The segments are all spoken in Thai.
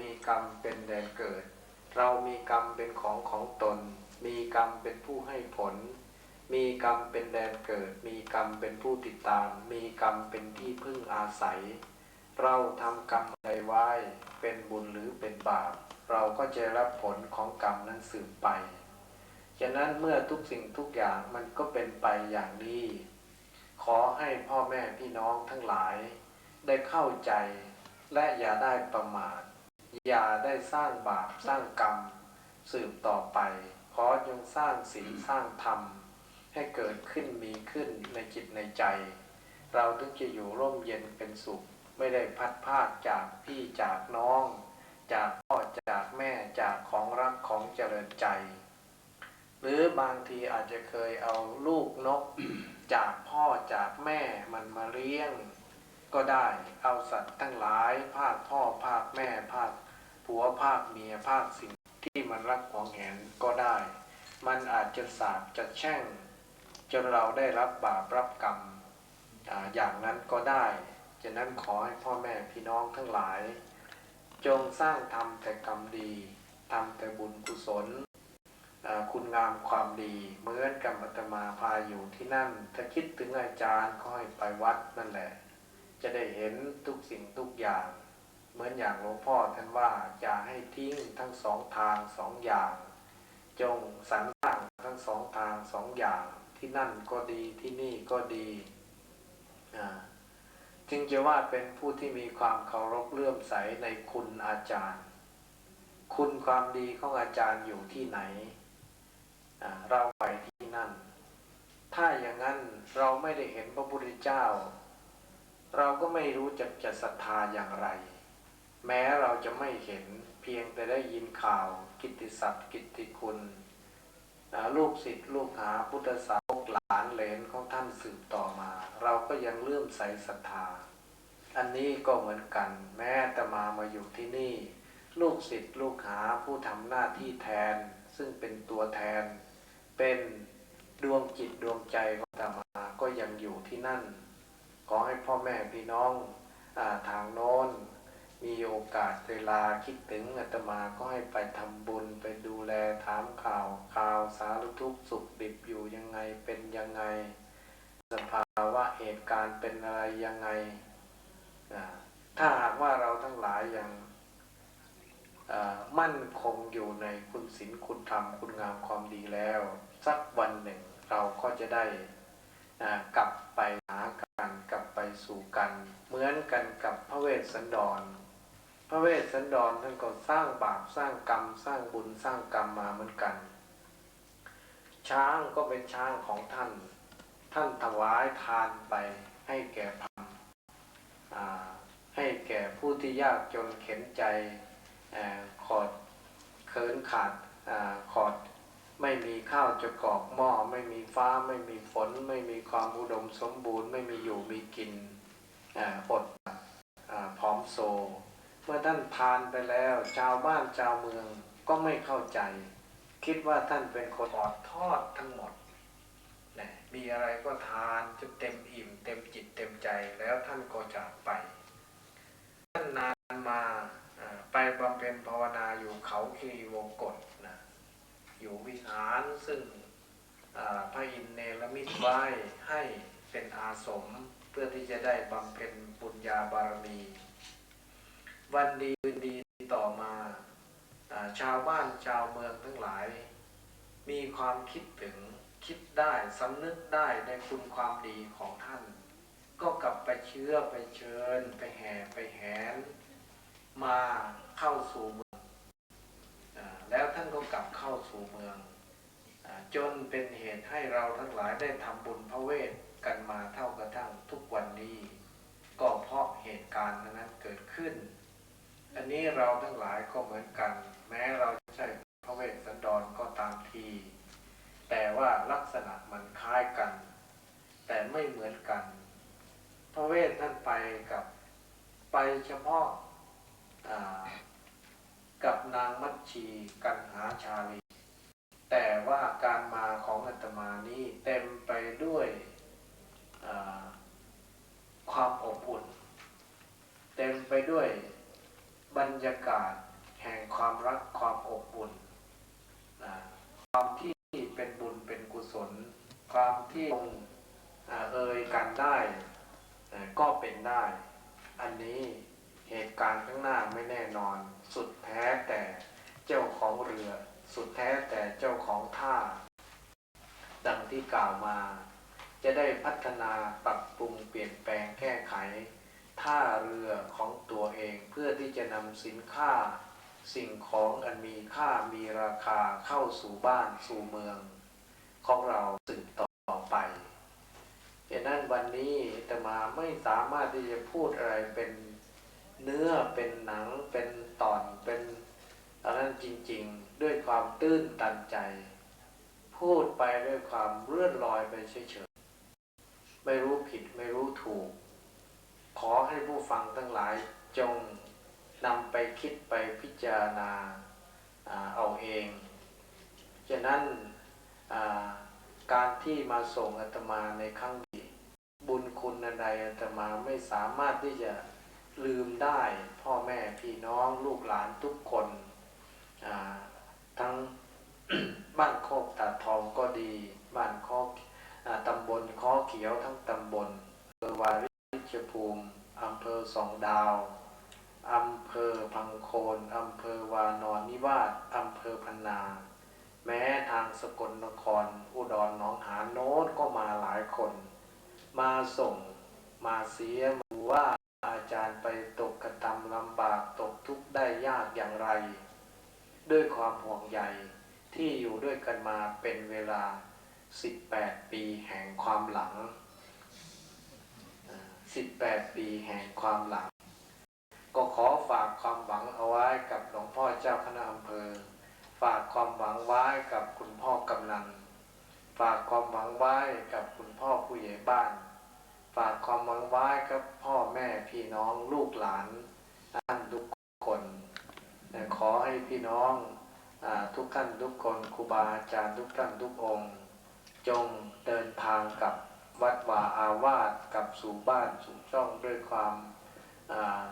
มีกรรมเป็นแดนเกิด เรามีกรรมเป็นของของตน มีกรรมเป็นผู้ให้ผล มีกรรมเป็นแดนเกิด มีกรรมเป็นผู้ติดตาม มีกรรมเป็นที่พึ่งอาศัย เราทำกรรมใดไว้ เป็นบุญหรือเป็นบาป เราก็จะรับผลของกรรมนั้นสืบไป ฉะนั้นเมื่อทุกสิ่งทุกอย่างมันก็เป็นไปอย่างนี้ ขอให้พ่อแม่พี่น้องทั้งหลายได้เข้าใจและอย่าได้ประมาท อย่าได้สร้างบาปสร้างกรรม สืบต่อไป ขอจงสร้างศีลสร้างธรรม ให้เกิดขึ้นมีขึ้นในจิตในใจ เราถึงจะอยู่ร่มเย็นเป็นสุข ไม่ได้พัดพากจากพี่จากน้อง จากพ่อจากแม่จากของรักของเจริญใจ หรือบางทีอาจจะเคยเอาลูกนก จากพ่อจากแม่มันมาเลี้ยง ก็ได้เอาสัตว์ทั้งหลาย ภาคพ่อภาคแม่ภาคผัวภาคเมียภาคสิ่งที่มันรักหวงแหนก็ได้ มันอาจจะสาบจะแช่งจนเราได้รับบาปรับกรรมอาอย่างนั้นก็ได้ฉะนั้นขอให้พ่อแม่พี่น้องทั้งหลาย จงสร้างทำแต่กรรมดีทำแต่บุญกุศลอ่าคุณงามความดีเหมือนกับอาตมาพาอยู่ที่นั่น ถ้าคิดถึงอาจารย์ก็ให้ไปวัดนั่นแหละ จะได้เห็นทุกสิ่งทุกอย่าง เหมือนอย่างหลวงพ่อท่านว่าอย่าให้ทิ้งทั้งสองทางสองอย่าง จงสรรสร้างทั้งสองทางสองอย่าง ที่นั่นก็ดีที่นี่ก็ดีจึงจะว่าเป็นผู้ที่มีความเคารพเลื่อมใสในคุณอาจารย์ คุณความดีของอาจารย์อยู่ที่ไหน เราไปที่นั่น ถ้าอย่างนั้นเราไม่ได้เห็นพระพุทธเจ้า เราก็ไม่รู้จะจะศรัทธาอย่างไร แม้เราจะไม่เห็นเพียงแต่ได้ยินข่าว กิตติศัพท์ กิตติคุณนะลูกศิษย์ลูกหาพุทธศาสกหลานเหลนของท่านสืบต่อมา เราก็ยังเลื่อมใสศรัทธา อันนี้ก็เหมือนกัน แม้แต่มามาอยู่ที่นี่ ลูกศิษย์ลูกหาผู้ทำหน้าที่แทน ซึ่งเป็นตัวแทน เป็นดวงจิตดวงใจของอาตมาก็ยังอยู่ที่นั่น ขอให้พ่อแม่พี่น้องอทางโน้น มีโอกาสเวลาคิดถึงอาตมาก็ให้ไปทำบุญไปดูแลถามข่าวข่าวสารทุกสุขดิบอยู่ยังไงเป็นยังไง สภาวะเหตุการณ์เป็นอะไรยังไง ถ้าหากว่าเราทั้งหลายยังมั่นคงอยู่ในคุณศีลคุณธรรมคุณงามความดีแล้ว สักวันหนึ่งเราก็จะได้กลับ ระเวสสันดรท่านก็สร้างบาปสร้างกรรม สร้างบุญสร้างกรรมมาเหมือนกัน ช้างก็เป็นช้างของท่าน ท่านถวายทานไปให้แก่พรามอ่าให้แก่ผู้ที่ยากจนเข็นใจอขอดเขินขาดอขอดไม่มีข้าวจะกอกหม้อไม่มีฟ้าไม่มีฝน ไม่มีความอุดมสมบูรณ์ ไม่มีอยู่มีกินอดอาพร้อมโซ เมื่อท่านทานไปแล้ว ชาวบ้านชาวเมืองก็ไม่เข้าใจ คิดว่าท่านเป็นคนอดทอดทั้งหมดนะมีอะไรก็ทานจนเต็มอิ่ม เต็มจิตเต็มใจแล้วท่านก็จากไป ท่านนานมาไปบำเพ็ญภาวนาอยู่เขาคีรีวงกฏนะอยู่วิหารซึ่งพระอินทร์เนรมิตไว้ให้เป็นอาสมเพื่อที่จะได้บำเพ็ญบุญญาบารมี วันดีคืนดีต่อมาชาวบ้านชาวเมืองทั้งหลาย มีความคิดถึงคิดได้สำนึกได้ในคุณความดีของท่าน ก็กลับไปเชื้อไปเชิญ ไปแห่ไปแหน มาเข้าสู่เมืองอแล้วท่านก็กลับเข้าสู่เมืองอจนเป็นเหตุให้เราทั้งหลายได้ทำบุญพระเวทกันมาเท่ากระทั่งทุกวันนี้ ก็เพราะเหตุการณ์นั้นเกิดขึ้น อันนี้เราทั้งหลายก็เหมือนกัน แม้เราใช่พระเวทสันดรก็ตามที แต่ว่าลักษณะมันคล้ายกัน แต่ไม่เหมือนกัน พระเวทท่านไปกับไปเฉพาะกับนางมัชชีกันหาชาลี แต่ว่าการมาของอาตมานี้เต็มไปด้วยความอบอุ่น เต็มไปด้วย บรรยากาศแห่งความรักความอบอุ่นนะความที่เป็นบุญเป็นกุศล ความที่ลงเอ่ยกันได้ก็เป็นได้ อันนี้เหตุการณ์ข้างหน้าไม่แน่นอน สุดแท้แต่เจ้าของเรือ สุดแท้แต่เจ้าของท่า ดังที่กล่าวมา จะได้พัฒนาปรับปรุงเปลี่ยนแปลงแก้ไข ท่าเรือของตัวเองเพื่อที่จะนำสินค้า สิ่งของอันมีค่ามีราคาเข้าสู่บ้านสู่เมือง ของเราสืบต่อไปเหตุนั้นวันนี้ตมาไม่สามารถที่จะพูดอะไรเป็นเนื้อเป็นหนังเป็นตอนเป็นอะไรนั้นจริงๆ ด้วยความตื้นตันใจ พูดไปด้วยความเลื่อนลอยไปเฉยๆไม่รู้ผิดไม่รู้ถูก ขอให้ผู้ฟังทั้งหลายจงนำไปคิดไปพิจารณาเอาเอง ฉะนั้นการที่มาส่งอาตมาในครั้งนี้บุญคุณใดอาตมาไม่สามารถที่จะลืมได้ พ่อแม่พี่น้องลูกหลานทุกคนทั้งบ้านโคกตาทองก็ดี บ้านโคกอ่าตำบลข้อเขียวทั้งตำบลเอวาริ ชภูมิอำเภอสองดาวอำเภอพังโคนอำเภอวานอนนิวาสอำเภอพนา แม้ทางสกลนคร อุดรหนองหานโน้นก็มาหลายคน มาส่งมาเสียมาดูว่าอาจารย์ไปตกกระทำลำบากตกทุกข์ได้ยากอย่างไร ด้วยความห่วงใยที่อยู่ด้วยกันมาเป็นเวลา 18 ปีแห่งความหลัง 18 ปีแห่งความหลัง ก็ขอฝากความหวังเอาไว้กับหลวงพ่อเจ้าคณะอำเภอ ฝากความหวังไว้กับคุณพ่อกำนัน ฝากความหวังไว้กับคุณพ่อผู้ใหญ่บ้าน ฝากความหวังไว้กับพ่อแม่พี่น้องลูกหลานท่านทุกคนขอให้พี่น้องอทุกท่านทุกคนครูบาอาจารย์ทุกท่านทุกองค์ จงเดินทางกับ วัดวาอาวาสกับสู่บ้านสู่ช่องด้วยความา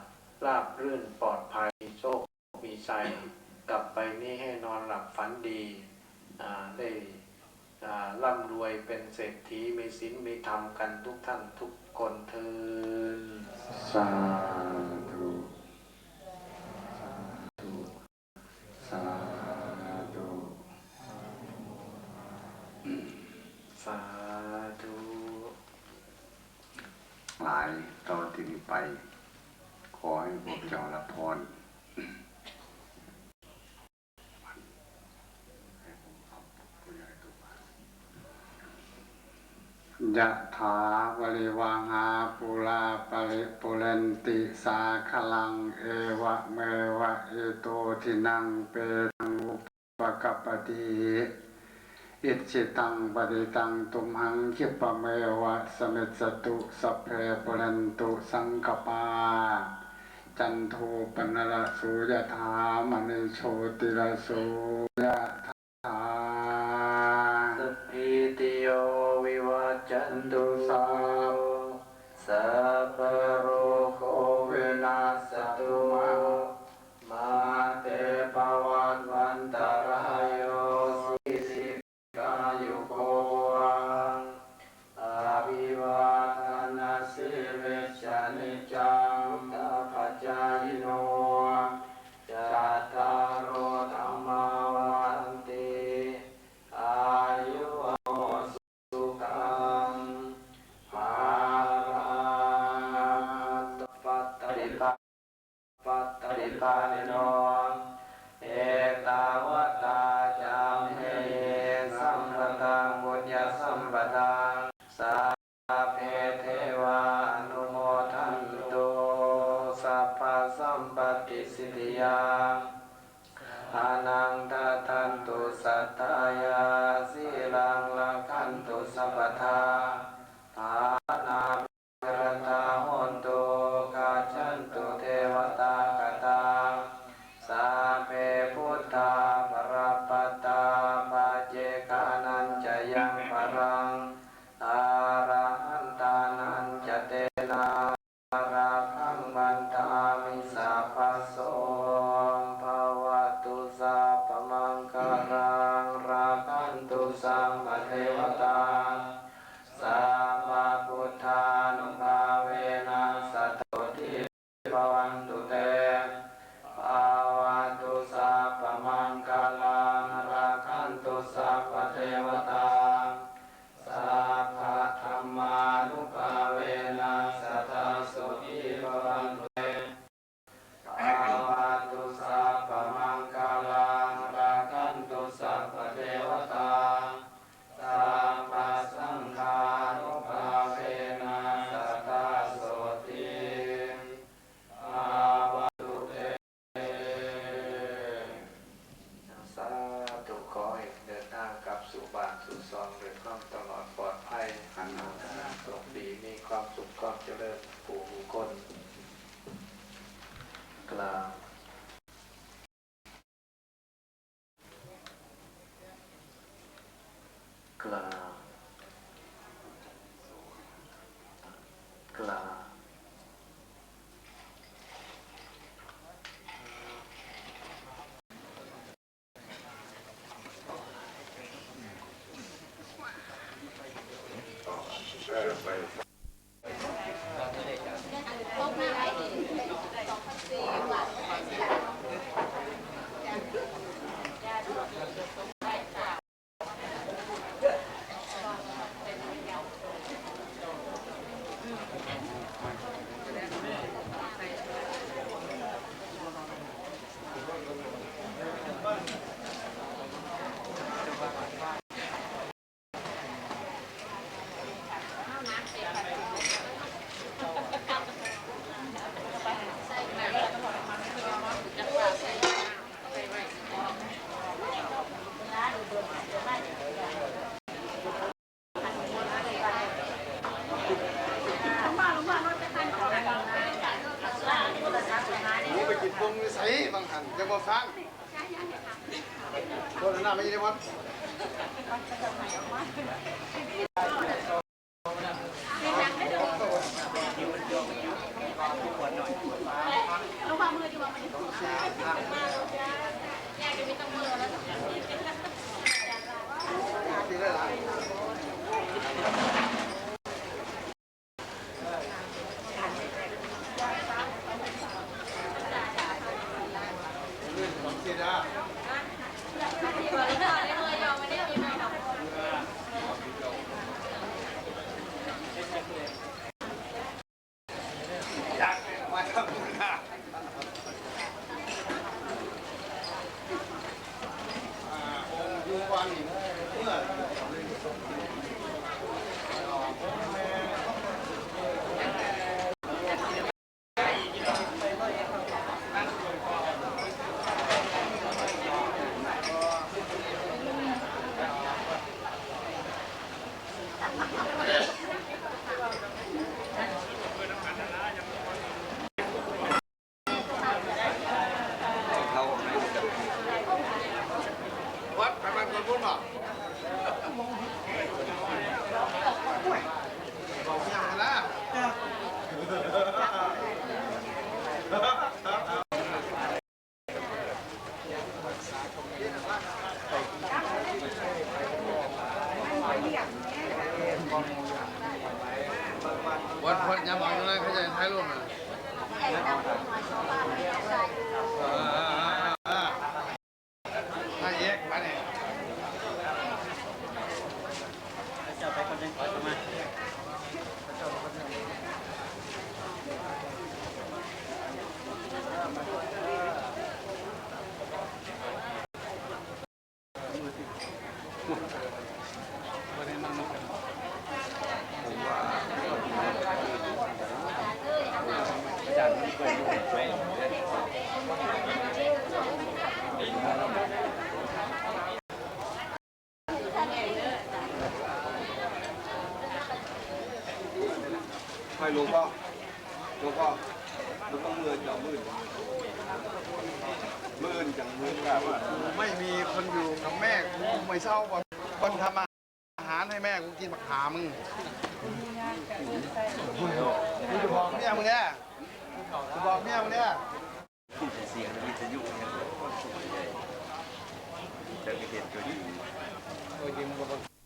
ราบรื่นปลอดภัยมีโชคมีชัยกลับไปนี่ให้นอนหลับฝันดีได้ร่ำรวยเป็นเศรษฐีมีศีลมีธรรมกันทุกท่านทุกคนเทินสาธุสาธุ สาธุ หลายต่อที่นี้ไป ขอให้พวกเจ้าละพรยะถาวริวังอาปุราปริปุเรนติสาคลัง เอวะเมวะเอโตทินังเปตังอุปกปปติ อิจิตังปฏิตังตุมหังคิปะเมวะสมิจตุสัพเพปุเรนตุสังกปา จันโทปนรสุยธามณิโชติรสุยถ ตติปานิโนเอตาวตาจามเฮสัมปตังบุญญาสัมปตังสาเพเทวาอนุโมทันตุสัพพสัมปติสิทธิยาอานังทาทันตุสัตตายาสีลังลัขันตุสัพพทาฐานา สุขความเจริญปู่คนกลางกลางกลางไป シリーズ! ลวงพ่อหลวงพ่อหลวงพ่อมือจังมือมือจังมือแบบว่าไม่มีคนอยู่กับแม่กูไม่เศร้าก่อนคนทำอาหารให้แม่กูกินบักขามึงกูจะบอกเมียมึงเนี่ยจะบอกเมียมึงเนี่ยเสียงวิทยุเนี่ยจะมีเหตุเกิดขึ้น